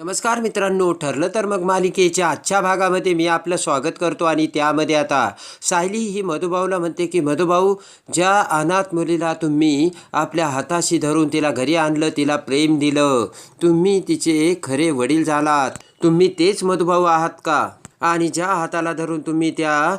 नमस्कार मित्रांनो ठरलं तर मग मालिकेच्या आजच्या भागामध्ये मी आपलं स्वागत करतो आणि त्यामध्ये आता सायली ही मधुभाऊला म्हणते की मधुभाऊ ज्या अनाथ मुलीला तुम्ही आपल्या हाताशी धरून तिला घरी आणलं तिला प्रेम दिलं तुम्ही तिचे खरे वडील झालात तुम्ही तेच मधुभाऊ आहात का? आणि ज्या हाताला धरून तुम्ही त्या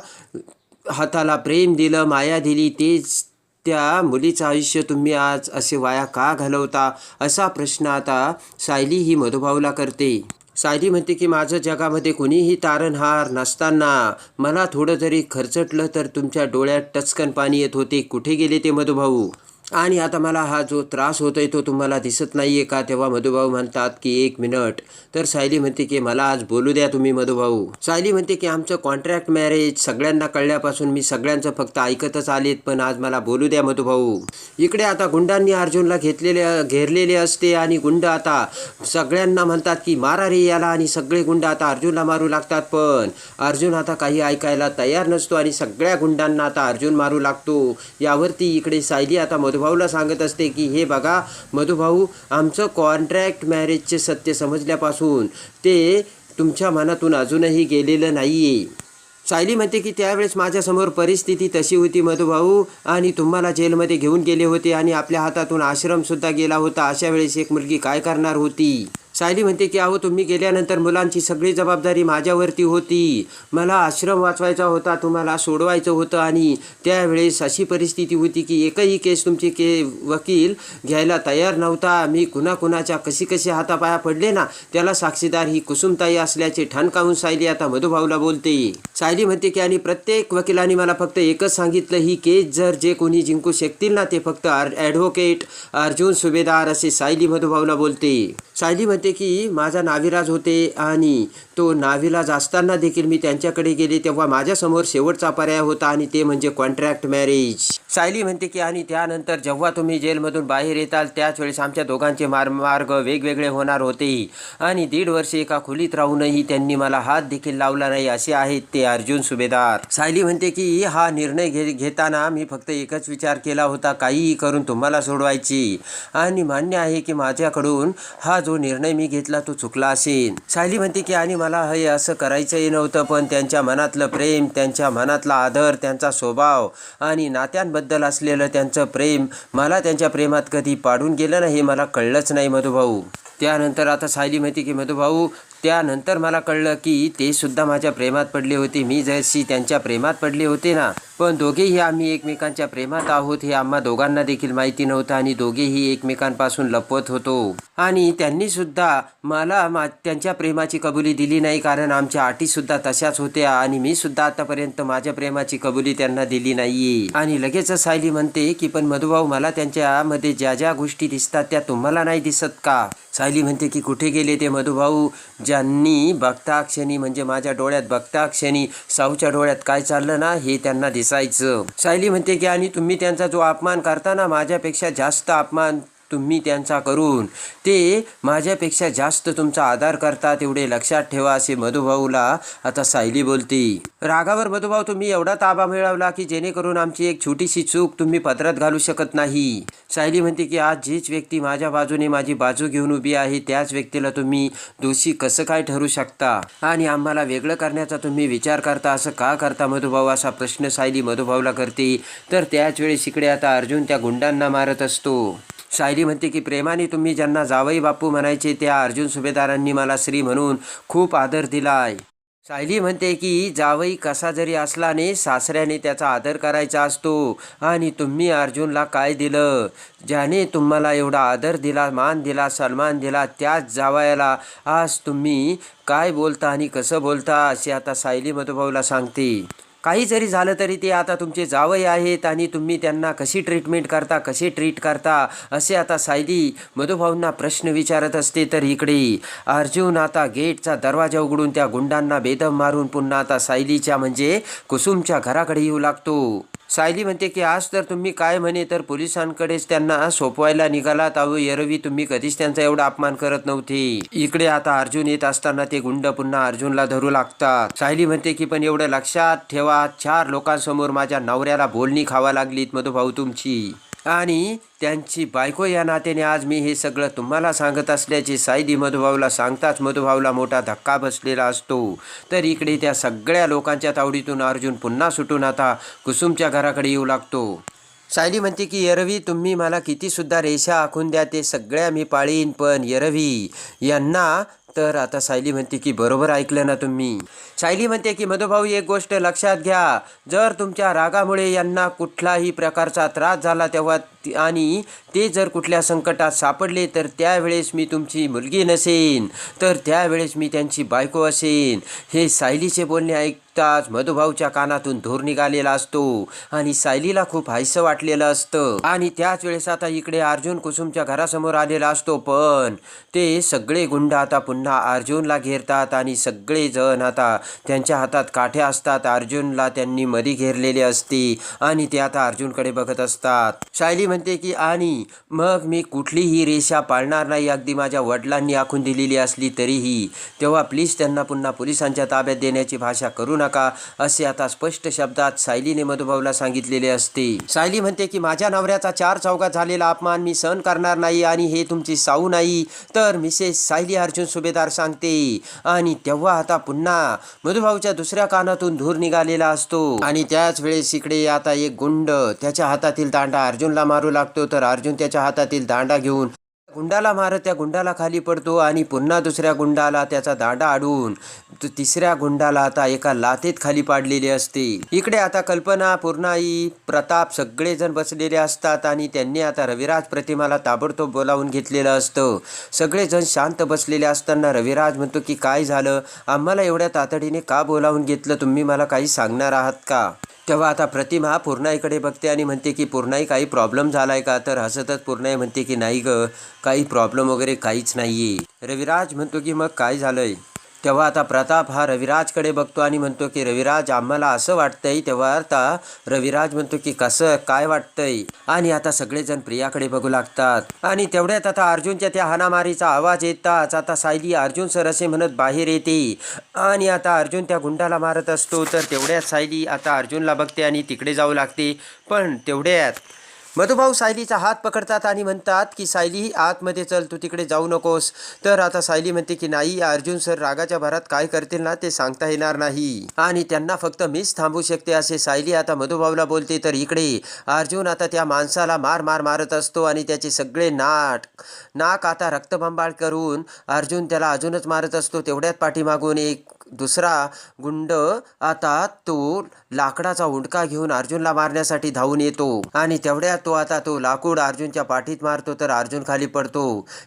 हाताला प्रेम दिलं माया दिली तेच त्या मुलीचं आयुष्य तुम्ही आज असे वाया का घालवता? असा प्रश्न आता सायली ही मधुभाऊला करते. सायली म्हणते की माझं जगामध्ये कुणीही तारणहार नसताना मला थोडं जरी खर्चटलं तर तुमच्या डोळ्यात टचकन पाणी येत होते. कुठे गेले ते मधुभाऊ? आणि आता मला हा जो त्रास होतो आहे तो तुम्हाला दिसत नाही आहे का? तेव्हा मधुभाऊ म्हणतात की एक मिनट. तर सायली म्हणते की मला आज बोलू द्या तुम्ही मधुभाऊ. सायली म्हणते की आमचं कॉन्ट्रॅक्ट मॅरेज सगळ्यांना कळल्यापासून मी सगळ्यांचं फक्त ऐकतच आलेत पण आज मला बोलू द्या मधुभाऊ. इकडे आता गुंडांनी अर्जुनला घेतलेले घेरलेले असते आणि गुंड आता सगळ्यांना म्हणतात की मारा रे याला. आणि सगळे गुंड आता अर्जुनला मारू लागतात पण अर्जुन आता काही ऐकायला तयार नसतो आणि सगळ्या गुंडांना आता अर्जुन मारू लागतो. यावरती इकडे सायली आता मधुभाऊ मधुभाऊला सांगत असते की हे बघा मधुभाऊ आमचं कॉन्ट्रॅक्ट मॅरेजचे सत्य समजल्यापासून ते तुमच्या मनातून अजूनही गेलेलं नाही आहे सायली म्हणते की त्यावेळेस माझ्यासमोर परिस्थिती तशी होती मधुभाऊ आणि तुम्हाला जेलमध्ये घेऊन गेले होते आणि आपल्या हातातून आश्रमसुद्धा गेला होता. अशा वेळेस एक मुलगी काय करणार होती? सायली म्हणते की अहो तुम्ही गेल्यानंतर मुलांची सगळी जबाबदारी माझ्यावरती होती. मला आश्रम वाचवायचा होता तुम्हाला सोडवायचं होतं आणि त्यावेळेस अशी परिस्थिती होती की एकही केस तुमचे के वकील घ्यायला तयार नव्हता. मी कुणाकुणाच्या कशी कशी हातापाया पडले ना त्याला साक्षीदार ही कुसुमताई असल्याचे ठणकावून सायली आता मधुभाऊला बोलते. सायली म्हणते की आणि प्रत्येक वकिलांनी मला फक्त एकच सांगितलं ही केस जर जे कोणी जिंकू शकतील ना ते फक्त ॲडव्होकेट अर्जुन सुभेदार असे सायली मधुभाऊला बोलते. सायली म्हणते की माझा नाविराज होते आणि तो नाविलाज असताना देखील मी त्यांच्याकडे गेले तेव्हा माझ्यासमोर शेवटचा पर्याय होता आणि ते म्हणजे कॉन्ट्रॅक्ट मॅरेज सायली म्हणते की आणि त्यानंतर जेव्हा तुम्ही जेलमधून बाहेर येताल त्याच वेळेस आमच्या दोघांचे मार मार्ग वेगवेगळे होणार होते आणि दीड वर्षे एका खोलीत राहूनही त्यांनी मला हात देखील लावला नाही असे आहेत ते अर्जुन सुभेदार. सायली म्हणते की हा निर्णय घे घेताना मी फक्त एकच विचार केला होता काहीही करून तुम्हाला सोडवायची. आणि मान्य आहे की माझ्याकडून हा जो निर्णय मी घेतला तो चुकला असेल. सायली म्हणते की आणि मला हे असं करायचंही नव्हतं पण त्यांच्या मनातलं प्रेम त्यांच्या मनातला आदर त्यांचा स्वभाव आणि नात्यांबद्दल असलेलं त्यांचं प्रेम मला त्यांच्या प्रेमात कधी पाडून गेलं ना हे मला कळलंच नाही मधुभाऊ. त्यानंतर आता सायली म्हणते की मधुभाऊ त्यानंतर मला कळलं की ते सुद्धा माझ्या प्रेमात पडले होते. मी जशी त्यांच्या प्रेमात पडले होते ना पण दोघेही आम्ही एकमेकांच्या प्रेमात आहोत हे आम्हा दोघांना देखील माहिती नव्हतं आणि दोघेही एकमेकांपासून लपवत होतो. आणि त्यांनी सुद्धा मला मा त्यांच्या प्रेमाची कबुली दिली नाही कारण आमच्या अटी सुद्धा तशाच होत्या आणि मी सुद्धा आतापर्यंत माझ्या प्रेमाची कबुली त्यांना दिली नाहीये. आणि लगेच सायली म्हणते की पण मधुभाऊ मला त्यांच्यामध्ये ज्या ज्या गोष्टी दिसतात त्या तुम्हाला नाही दिसत का? सायली म्हणते की कुठे गेले ते मधुभाऊ? ज्यांनी बघता क्षणी म्हणजे माझ्या डोळ्यात बघता क्षणी साऊच्या डोळ्यात काय चाललं ना हे त्यांना दिसत असायचं. सायली म्हणते की आणि तुम्ही त्यांचा जो अपमान करताना माझ्यापेक्षा जास्त अपमान तुम्ही त्यांचा करून. ते माझ्यापेक्षा जास्त तुमचा आधार करतात एवढे लक्षात ठेवा असे मधुभाऊला आता सायली बोलते. रागावर मधुभाऊ तुम्ही एवढा ताबा मिळवला की जेणेकरून आमची एक छोटीशी चूक तुम्ही पत्रात घालू शकत नाही. सायली म्हणते की आज जीच व्यक्ती माझ्या बाजूने माझी बाजू घेऊन उभी आहे त्याच व्यक्तीला तुम्ही दोषी कसं काय ठरू शकता? आणि आम्हाला वेगळं करण्याचा तुम्ही विचार करता असं का करता मधुभाऊ? असा प्रश्न सायली मधुभाऊला करते. तर त्याच वेळेस इकडे आता अर्जुन त्या गुंडांना मारत असतो. शायरी म्हणते की प्रेमाने तुम्ही ज्यांना जावई बापू म्हणायचे त्या अर्जुन सुभेदारांनी मला श्री म्हणून खूप आदर दिलाय. सायली म्हणते की जावई कसा जरी असलाने सासऱ्याने त्याचा आदर करायचा असतो. आणि तुम्ही अर्जुनला काय दिलं? ज्याने तुम्हाला एवढा आदर दिला मान दिला सन्मान दिला त्याच जावयाला आज तुम्ही काय बोलता आणि कसं बोलता? असे आता सायली मधुभाऊला सांगते. काही जरी झालं तरी ते आता तुमचे जावई आहेत आणि तुम्ही त्यांना कशी ट्रीटमेंट करता कसे ट्रीट करता असे आता सायली मधुभाऊंना प्रश्न विचारत असते तर इकडे. अर्जुन आता गेटचा दरवाजा उघडून त्या गुंडांना बेदम मारून पुन्हा आता सायलीच्या म्हणजे कुसुमच्या घराकडे येऊ लागतो. सायली म्हणते की आज तर तुम्ही काय म्हणे तर पोलिसांकडेच त्यांना सोपवायला निघालात अहो एरवी तुम्ही कधीच त्यांचा एवढा अपमान करत नव्हते. इकडे आता अर्जुन येत असताना ते गुंड पुन्हा अर्जुनला धरू लागतात. सायली म्हणते की पण एवढं लक्षात ठेवा चार लोकांसमोर माझ्या नवऱ्याला बोलणी खावा लागलीत मधुभाऊ तुमची. आणि त्यांची बायको या नात्याने आज मी हे सगळं तुम्हाला सांगत असल्याचे सायदी मधुभाऊला सांगताच मधुभाऊला मोठा धक्का बसलेला असतो. तर इकडे त्या सगळ्या लोकांच्या तावडीतून अर्जुन पुन्हा सुटून आता कुसुमच्या घराकडे येऊ लागतो. सायली म्हणते की यरवी तुम्ही मला कितीसुद्धा रेषा आखून द्या ते सगळ्या मी पाळीन पण यरवी यांना तर आता सायली म्हणते की बरोबर ऐकलं ना तुम्ही. सायली म्हणते की मधुभाऊ एक गोष्ट लक्षात घ्या. जर तुमच्या रागामुळे यांना कुठलाही प्रकारचा त्रास झाला तेव्हा आणि ते जर कुठल्या संकटात सापडले तर त्यावेळेस मी तुमची मुलगी नसेन. तर त्यावेळेस मी त्यांची बायको असेन. हे सायलीचे बोलणे ऐकताच मधुभाऊच्या कानातून धूर निघालेला असतो आणि सायलीला खूप हायसं वाटलेलं असतं. आणि त्याच वेळेस आता इकडे अर्जुन कुसुमच्या घरासमोर आलेला असतो पण ते सगळे गुंड आता पुन्हा अर्जुनला घेरतात आणि सगळे जण आता त्यांच्या हातात काठ्या असतात. अर्जुनला त्यांनी मधी घेरलेले असते आणि ते आता अर्जुनकडे बघत असतात. सायली म्हणते की आणि मग मी कुठलीही रेषा पाळणार नाही. अगदी माझ्या वडिलांनी आखून दिलेली असली तरीही तेव्हा प्लीज त्यांना पुन्हा पोलिसांच्या ताब्यात देण्याची भाषा करू नका असे आता स्पष्ट शब्दात सायलीने मधुभाऊला सांगितलेले असते. सायली म्हणते की माझ्या नवऱ्याचा चार चौकात झालेला अपमान मी सहन करणार नाही आणि हे तुमची साऊ नाही. तर मिसेस सायली अर्जुन सुभेदार सांगते आणि तेव्हा आता पुन्हा मधुभाऊच्या दुसऱ्या कानातून धूर निघालेला असतो. आणि त्याच वेळेस इकडे आता एक गुंड त्याच्या हातातील दांडा अर्जुनला मार लागतो तर अर्जुन त्याच्या हातातील दांडा घेऊन गुंडाला मारत त्या गुंडाला खाली पडतो आणि पुन्हा दुसऱ्या गुंडाला त्याचा दांडा अडवून तिसऱ्या गुंडाला आता एका लाथेत खाली पाडलेले असते. इकडे आता कल्पना पूर्णाई प्रताप सगळेजण बसलेले असतात आणि त्यांनी आता रविराज प्रतिमाला ताबडतोब बोलावून घेतलेलं असतं. सगळेजण शांत बसलेले असताना रविराज म्हणतो की काय झालं? आम्हाला एवढ्या तातडीने का बोलावून घेतलं? तुम्ही मला काही सांगणार आहात का? तेव्हा आता प्रतिमा पूर्णाईकडे बघते आणि म्हणते की पूर्णाई काही प्रॉब्लेम झाला आहे का? तर हसतच पूर्णाई म्हणते की नाही ग काही प्रॉब्लेम वगैरे काहीच नाहीये. रविराज म्हणतो की मग काय झालं आहे तेव्हा आता प्रताप हा रविराजकडे बघतो आणि म्हणतो की रविराज आम्हाला असं वाटतंय तेव्हा आता रविराज म्हणतो की कसं काय वाटतंय? आणि आता सगळेजण प्रियाकडे बघू लागतात. आणि तेवढ्यात आता अर्जुनच्या त्या हाणामारीचा आवाज येताच आता सायली अर्जुन सर असे म्हणत बाहेर येते. आणि आता अर्जुन त्या गुंडाला मारत असतो. तर तेवढ्यात सायली आता अर्जुनला बघते आणि तिकडे जाऊ लागते. पण तेवढ्यात मधुभाऊ सायलीचा हात पकडतात आणि म्हणतात की सायली आतमध्ये चल तू तिकडे जाऊ नकोस. तर आता सायली म्हणते की नाही अर्जुन सर रागाच्या भरात काय करतील ना ते सांगता येणार नाही. आणि त्यांना फक्त मीच थांबू शकते असे सायली आता मधुभाऊला बोलते. तर इकडे अर्जुन आता त्या माणसाला मार मार मारत असतो आणि त्याचे सगळे नाट नाक आता रक्तबंबाळ करून अर्जुन त्याला अजूनच मारत असतो. तेवढ्यात पाठीमागून एक दुसरा गुंड आता तो लाकडाचा उंडका घेऊन अर्जुनला मारण्यासाठी धावून येतो. आणि तेवढ्यात तो आता तो लाकूड अर्जुनच्या पाठीत मारतो तर अर्जुन खाली पडतो.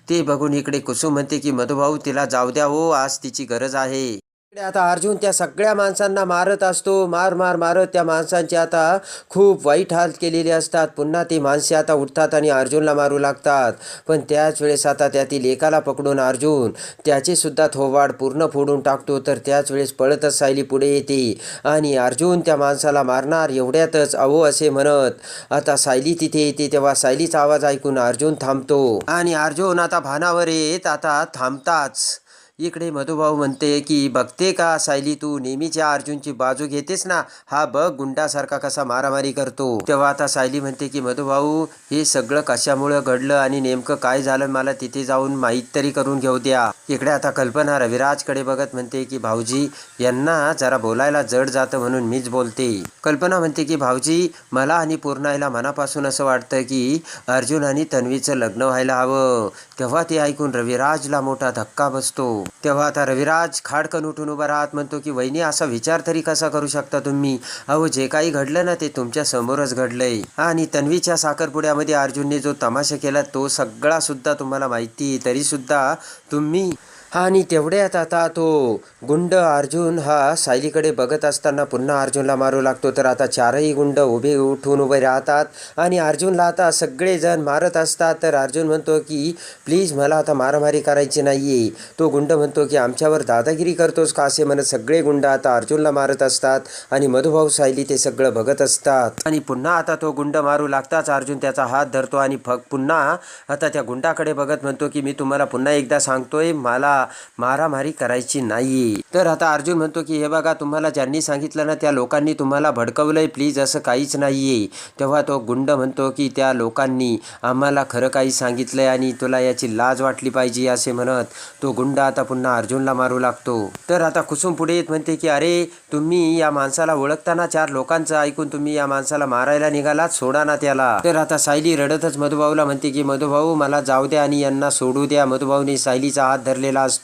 ते बघून इकडे कुसुम म्हणते की मधुभाऊ तिला जाऊ द्या हो आज तिची गरज आहे. आता अर्जुन त्या सगळ्या माणसांना मारत असतो. मार मार मारत त्या माणसांची आता खूप वाईट हाल केलेले असतात. पुन्हा ती माणसे आता उठतात आणि अर्जुनला मारू लागतात. पण त्याच वेळेस आता त्यातील एकाला पकडून अर्जुन त्याचे सुद्धा थोवाड पूर्ण फोडून टाकतो. तर त्याच वेळेस पळतच सायली पुढे येते. आणि अर्जुन त्या माणसाला मारणार एवढ्यातच अहो असे म्हणत. आता सायली तिथे येते तेव्हा सायलीचा आवाज ऐकून अर्जुन थांबतो. आणि अर्जुन आता भानावर येत. आता थांबताच. इकडे मधुभाऊ म्हणते की बघते का सायली तू? नेहमीच्या अर्जुनची बाजू घेतेस ना? हा बघ गुंडासारखा कसा मारामारी करतो. तेव्हा आता सायली म्हणते की मधुभाऊ हे सगळं कशामुळं घडलं आणि नेमकं काय झालं मला तिथे जाऊन माहीत तरी करून घेऊ द्या. इकडे आता कल्पना रविराजकडे बघत म्हणते की भाऊजी यांना जरा बोलायला जड जातं म्हणून मीच बोलते. कल्पना म्हणते की भाऊजी मला आणि पूर्णाईला मनापासून असं वाटतं की अर्जुन आणि तन्वीचं लग्न व्हायला हवं. तेव्हा ते ऐकून रविराजला मोठा धक्का बसतो. तेव्हा आता रविराज खाडकन उठून उभा राहत म्हणतो की वहिनी असा विचार तरी कसा करू शकता तुम्ही? अहो जे काही घडलं ना ते तुमच्या समोरच घडलंय. आणि तन्वीच्या साखरपुड्यामध्ये अर्जुनने जो तमाशा केला तो सगळा सुद्धा तुम्हाला माहिती तरी सुद्धा तुम्ही आणि तेवढ्यात आता तो गुंड अर्जुन हा सायलीकडे बघत असताना पुन्हा अर्जुनला मारू लागतो. तर आता चारही गुंड उभे उठून उभे राहतात आणि अर्जुनला आता सगळेजण मारत असतात. तर अर्जुन म्हणतो की प्लीज मला आता मारामारी करायची नाही आहे तो गुंड म्हणतो की आमच्यावर दादागिरी करतोस का? असे म्हणत सगळे गुंड आता अर्जुनला मारत असतात आणि मधुभाऊ सायली ते सगळं बघत असतात. आणि पुन्हा आता तो गुंड मारू लागताच अर्जुन त्याचा हात धरतो आणि फग पुन्हा आता त्या गुंडाकडे बघत म्हणतो की मी तुम्हाला पुन्हा एकदा सांगतोय मला मारामारी करायची नाही तर आता अर्जुन म्हणतो की हे बघा तुम्हाला ज्यांनी सांगितलं ना त्या लोकांनी तुम्हाला भडकवलंय. प्लीज असं काहीच नाहीये. तेव्हा तो गुंड म्हणतो की त्या लोकांनी आम्हाला खरं काही सांगितलंय आणि तुला याची लाज वाटली पाहिजे असे म्हणत तो गुंड आता पुन्हा अर्जुनला मारू लागतो. तर आता कुसुम पुढे येत म्हणते की अरे तुम्ही या माणसाला ओळखताना चार लोकांचं ऐकून तुम्ही या माणसाला मारायला निघालात? सोडा ना त्याला. तर आता सायली रडतच मधुभाऊला म्हणते की मधुभाऊ मला जाऊ द्या आणि यांना सोडू द्या. मधुभाऊने सायलीचा हात धरलेला असतो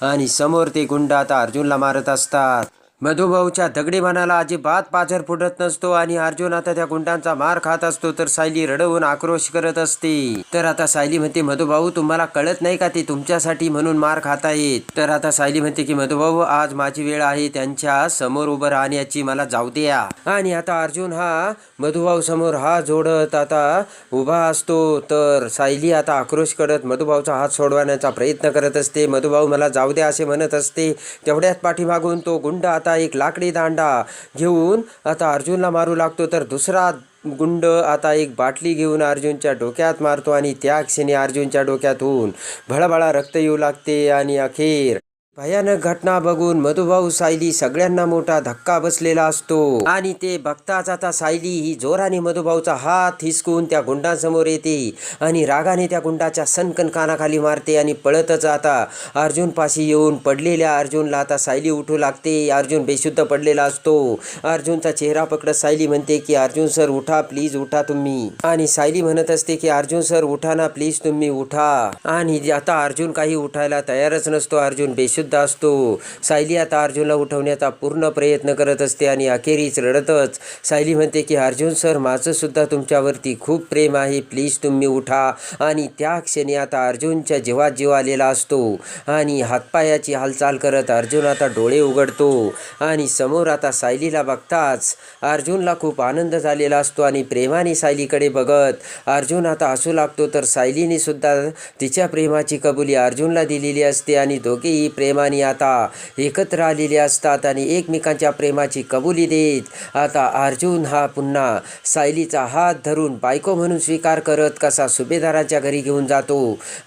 आणि समोर ते गुंड आता अर्जुनला मारत असतात. मधुभाऊच्या दगडी मनाला अजिबात पाझर फुटत नसतो आणि अर्जुन आता त्या गुंडांचा मार खात असतो तर सायली रडवून आक्रोश करत असते. तर आता सायली म्हणते मधुभाऊ तुम्हाला कळत नाही का ते तुमच्यासाठी म्हणून मार खातायत तर आता सायली म्हणते की मधुभाऊ आज माझी वेळ आहे त्यांच्यासमोर उभं राहण्याची मला जाऊ द्या. आणि आता अर्जुन हा मधुभाऊ समोर हा जोडत आता उभा असतो तर सायली आता आक्रोश करत मधुभाऊचा हात सोडवण्याचा प्रयत्न करत असते. मधुभाऊ मला जाऊ द्या असे म्हणत असते. तेवढ्याच पाठीमागून तो गुंड आता एक लाकडी दांडा घेऊन आता अर्जुनला मारू लागतो. तर दुसरा गुंड आता एक बाटली घेऊन अर्जुनच्या डोक्यात मारतो आणि त्या क्षणी अर्जुनच्या डोक्यातून भळभळा रक्त येऊ लागते आणि अखेर भयानक घटना बघून मधुभाऊ सायली सगळ्यांना मोठा धक्का बसलेला असतो. आणि ते बघताच आता सायली ही जोराने मधुभाऊचा हात हिसकून त्या गुंडांसमोर येते आणि रागाने त्या गुंडाच्या सनकन कानाखाली मारते आणि पळतच आता अर्जुन पाशी येऊन पडलेल्या अर्जुनला आता सायली उठू लागते. अर्जुन बेशुद्ध पडलेला असतो. अर्जुनचा चेहरा पकडत सायली म्हणते की अर्जुन सर उठा प्लीज उठा तुम्ही. आणि सायली म्हणत असते की अर्जुन सर उठा ना प्लीज तुम्ही उठा. आणि आता अर्जुन काही उठायला तयारच नसतो. अर्जुन बेशुद्ध असतो. सायली आता अर्जुनला उठवण्याचा पूर्ण प्रयत्न करत असते आणि अखेरीस रडतच. सायली म्हणते की अर्जुन सर माझं सुद्धा तुमच्यावरती खूप प्रेम आहे. प्लीज तुम्ही उठा. आणि त्या क्षणी आता अर्जुनच्या जीवात जीव आलेला असतो आणि हातपायाची हालचाल करत अर्जुन आता डोळे उघडतो. आणि समोर आता सायलीला बघताच अर्जुनला खूप आनंद झालेला असतो आणि प्रेमाने सायलीकडे बघत अर्जुन आता हसू लागतो. तर सायलीने सुद्धा तिच्या प्रेमाची कबुली अर्जुनला दिलेली असते आणि दोघेही प्रेम प्रेमाने आता एकत्र आलेले असतात आणि एकमेकांच्या प्रेमाची कबुली देत आता अर्जुन हा पुन्हा सायलीचा हात धरून बायको म्हणून स्वीकार करत कसा सुभेदाराच्या घरी घेऊन जातो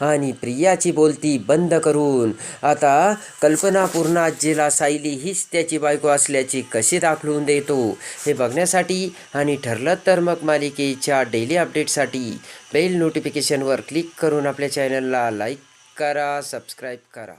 आणि प्रियाची बोलती बंद करून आता कल्पनापूर्ण आजीला सायली हीच त्याची बायको असल्याची कशी दाखवून देतो? हे बघण्यासाठी आणि ठरलं तर मग मालिकेच्या डेली अपडेटसाठी बेल नोटिफिकेशनवर क्लिक करून आपल्या चॅनलला लाईक करा सबस्क्राईब करा.